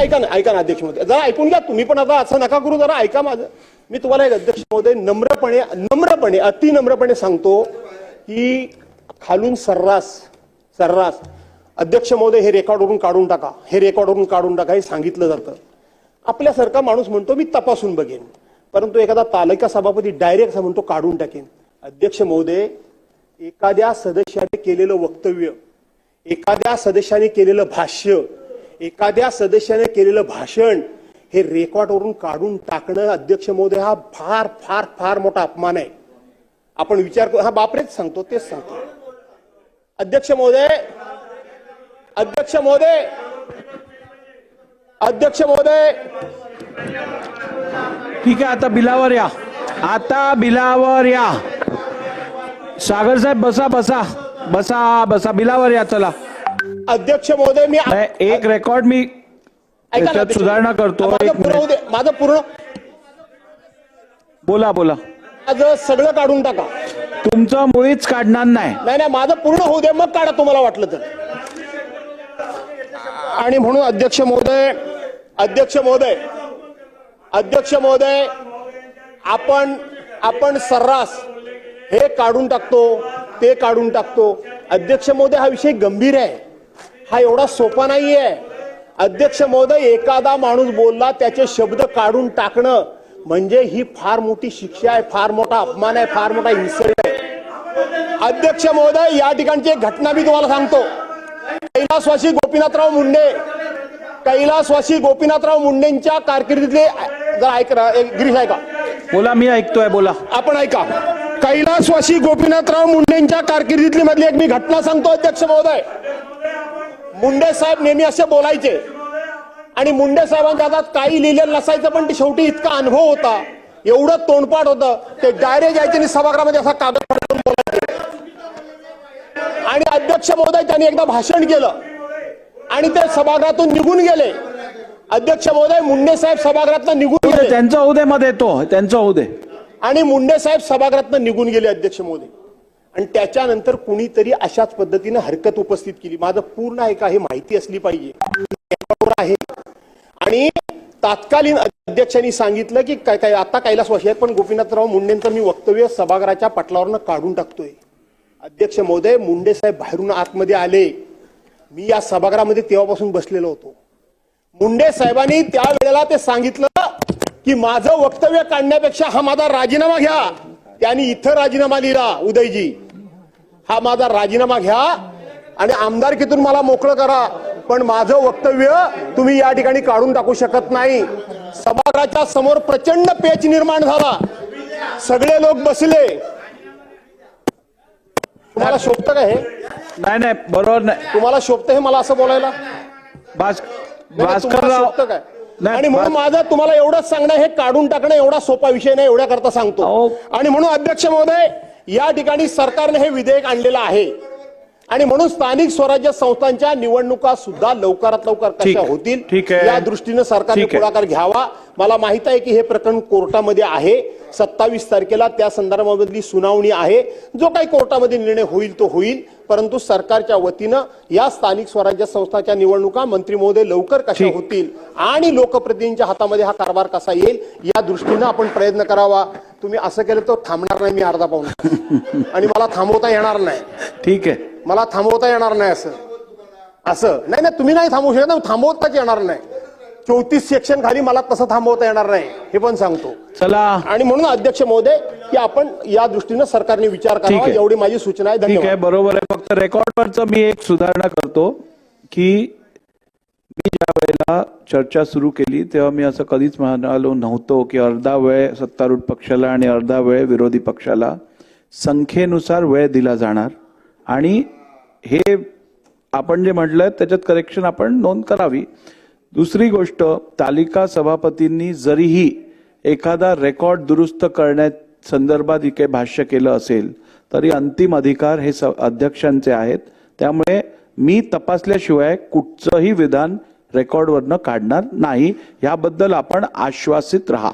ऐका ना ऐका ना अध्यक्ष महोदय. जरा ऐकून घ्या तुम्ही पण आता असं नका करू जरा ऐका माझं. मी तुम्हाला एक अध्यक्ष महोदय नम्रपणे नम्रपणे अति नम्रपणे सांगतो की खालून सर्रास सर्रास अध्यक्ष महोदय हे रेकॉर्डवरून काढून टाका. हे रेकॉर्डवरून काढून टाका हे सांगितलं जातं. आपल्यासारखा माणूस म्हणतो मी तपासून बघेन. परंतु एखादा तालुका सभापती डायरेक्ट असं म्हणतो काढून टाकेन. अध्यक्ष महोदय एखाद्या सदस्याने केलेलं वक्तव्य एखाद्या सदस्याने केलेलं भाष्य एखाद्या सदस्याने केलेलं भाषण हे रेकॉर्डवरून काढून टाकणं अध्यक्ष महोदय हा फार फार फार मोठा अपमान आहे. आपण विचार हा बापरेच सांगतो तेच सांगतो. अध्यक्ष महोदय अध्यक्ष महोदय अध्यक्ष महोदय. ठीक आहे आता बिलावर या. आता बिलावर या. सागर साहेब बसा बसा. बसा बसा. बिलावर या चला. अध्यक्ष महोदय मी एक रेकॉर्ड मी सुधारणा. करतो माझं पूर्ण बोला बोला. माझं सगळं काढून टाका. तुमचं मुळीच काढणार नाही. नाही नाही माझं पूर्ण होऊ दे मग काढा तुम्हाला वाटलं तर. आणि म्हणून अध्यक्ष महोदय अध्यक्ष महोदय अध्यक्ष महोदय आपण आपण सर्रास हे काढून टाकतो ते काढून टाकतो. अध्यक्ष महोदय हा विषय गंभीर आहे. हा एवढा सोपा नाहीये. अध्यक्ष महोदय एखादा माणूस बोलला त्याचे शब्द काढून टाकणं म्हणजे ही फार मोठी शिक्षा आहे फार मोठा अपमान आहे फार मोठा इन्सल्ट आहे. अध्यक्ष महोदय या ठिकाणची एक घटना मी तुम्हाला सांगतो. कैलासवासी गोपीनाथराव मुंडे कैलासवासी गोपीनाथराव मुंडेंच्या कारकिर्दीतले जरा ऐक ना, एक गिरीश ऐका. बोला मी ऐकतोय बोला. आपण ऐका. कैलासवासी गोपीनाथराव मुंडेंच्या कारकिर्दीतली मधली एक मी घटना सांगतो अध्यक्ष महोदय. मुंडे साहेब नेहमी असे बोलायचे. आणि मुंडे साहेबांच्या हातात काही लिहिलेलं नसायचं पण ते शेवटी इतका अनुभव होता. एवढं तोंडपाठ होतं. ते डायरेक्ट यायचे आणि सभागृहामध्ये असा कागद फाडून बोलायचे. आणि अध्यक्ष महोदय त्यांनी एकदा भाषण केलं. आणि ते सभागृहातून निघून गेले. अध्यक्ष महोदय मुंडे साहेब सभागृहातून निघून गेले. त्यांचं दे मध्ये तो त्यांचं दे आणि मुंडे साहेब सभागृहातनं निघून गेले अध्यक्ष महोदय. आणि त्याच्यानंतर कुणीतरी अशाच पद्धतीने हरकत उपस्थित केली. माझं पूर्ण आहे का हे माहिती असली पाहिजे. आहे. आणि तात्कालीन अध्यक्षांनी सांगितलं की काय काय आता कैलासवासी आहेत पण गोपीनाथराव मुंडेंचं मी वक्तव्य सभागृहाच्या पटलावरनं काढून टाकतोय. अध्यक्ष महोदय मुंडे साहेब बाहेरून आतमध्ये आले. मी या सभागृहामध्ये तेव्हापासून बसलेलो होतो. मुंडे साहेबांनी त्यावेळेला ते सांगितलं की माझं वक्तव्य काढण्यापेक्षा हा माझा राजीनामा घ्या. त्यांनी इथं राजीनामा लिहिला उदयजी. हा माझा राजीनामा घ्या आणि आमदारकीतून मला मोकळं करा. पण माझं वक्तव्य तुम्ही या ठिकाणी काढून टाकू शकत नाही. सभागृहाच्या समोर प्रचंड पेच निर्माण झाला. सगळे लोक बसले. तुम्हाला शोभतं का हे? नाही नाही बरोबर नाही. तुम्हाला शोभतं हे मला असं बोलायला? भास्करराव काय? आणि म्हणून माझं तुम्हाला एवढंच सांगणं हे काढून टाकणं एवढा सोपा विषय नाही एवढ्या करता सांगतो. आणि म्हणून अध्यक्ष महोदय या ठिकाणी सरकारने हे विधेयक आणलेलं आहे आणि म्हणून स्थानिक स्वराज्य संस्थांच्या निवडणुका सुद्धा लवकरात लवकर कशा. होतील. या दृष्टीनं सरकारने. पुढाकार घ्यावा मला माहीत आहे की हे प्रकरण कोर्टामध्ये आहे सत्तावीस तारखेला त्या संदर्भामधली सुनावणी आहे जो काही कोर्टामध्ये निर्णय होईल तो होईल परंतु सरकारच्या वतीनं या स्थानिक स्वराज्य संस्थाच्या निवडणुका मंत्री महोदय लवकर कशा. होतील आणि लोकप्रतिनिधींच्या हातामध्ये हा कारभार कसा येईल या दृष्टीनं आपण प्रयत्न करावा. तुम्ही असं केलं तर थांबणार नाही मी अर्धा पाऊन आणि मला थांबवता येणार नाही. ठीक आहे. मला थांबवता येणार नाही असं. असं. नाही नाही तुम्ही नाही थांबवू शकत. ना थांबवताच येणार नाही. चौतीस सेक्शन खाली मला तसं थांबवता येणार नाही हे पण सांगतो. चला. आणि म्हणून अध्यक्ष महोदय की आपण या दृष्टीनं सरकारने विचार करावा आहे. एवढी माझी सूचना आहे. ठीक आहे धन्यवाद. बरोबर आहे. फक्त रेकॉर्डवरचं मी एक सुधारणा करतो की मी ज्या वेळेला चर्चा सुरू केली तेव्हा मी असं कधीच म्हणालो नव्हतो की अर्धा वेळ सत्तारूढ पक्षाला आणि अर्धा वेळ विरोधी पक्षाला संख्येनुसार वेळ दिला जाणार. आणि हे आपण जे म्हटलं त्याच्यात करेक्शन आपण नोंद करावी. दुसरी गोष्ट तालिका सभापतींनी जरीही एखादा रेकॉर्ड दुरुस्त करण्या संदर्भात इथे भाष्य केलं असेल तरी अंतिम अधिकार हे स- अध्यक्षांचे आहेत. त्यामुळे मी तपासल्याशिवाय कुठचंही विधान रेकॉर्डवरनं काढणार नाही. याबद्दल आपण आश्वासित राहा.